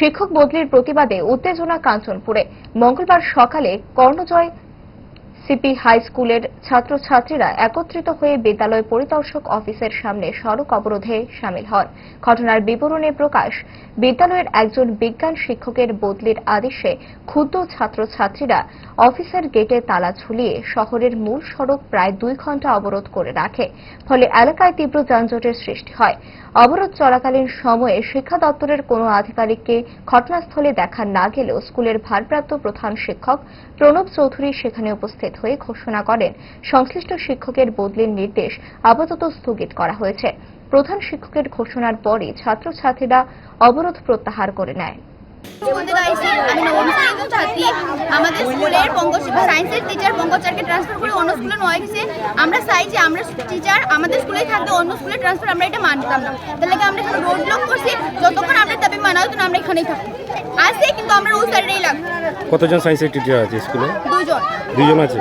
শিক্ষক বদলির প্রতিবাদে উত্তেজনা কাঞ্চনপুরে। মঙ্গলবার সকালে কর্ণজয় সিপি হাই স্কুলের ছাত্রছাত্রীরা একত্রিত হয়ে বিদ্যালয় পরিদর্শক অফিসের সামনে সড়ক অবরোধে সামিল হন। ঘটনার বিবরণে প্রকাশ, বিদ্যালয়ের একজন বিজ্ঞান শিক্ষকের বদলির আদেশে ক্ষুদ্র ছাত্রছাত্রীরা অফিসের গেটে তালা ঝুলিয়ে শহরের মূল সড়ক প্রায় দুই ঘণ্টা অবরোধ করে রাখে, ফলে এলাকায় তীব্র যানজটের সৃষ্টি হয়। অবরোধ চলাকালীন সময়ে শিক্ষা দপ্তরের কোনো আধিকারিককে ঘটনাস্থলে দেখা না গেলেও স্কুলের ভারপ্রাপ্ত প্রধান শিক্ষক প্রণব চৌধুরী সেখানে উপস্থিত হয়ে ঘোষণা করেন। সংশ্লিষ্ট শিক্ষকের বদলির নির্দেশ আপাতত স্থগিত করা হয়েছে। প্রধান শিক্ষকের ঘোষণার পরই ছাত্রছাত্রীরা অবরোধ প্রত্যাহার করে নেয়। টিচার স্কুলে আমরা আমাদের থাকতে অন্য স্কুলে ট্রান্সফার আমরা এটা মানতাম না। তার লাগে আমরা রোড ব্লক করছি? যতক্ষণ আমরা মানা হতো আমরা এখানেই থাকব আসছি কিন্তু আমরা ওই সাইডেই লাগবো। কতজন সায়েন্সের টিচার আছে স্কুলে দুজন। দুইজন আছে?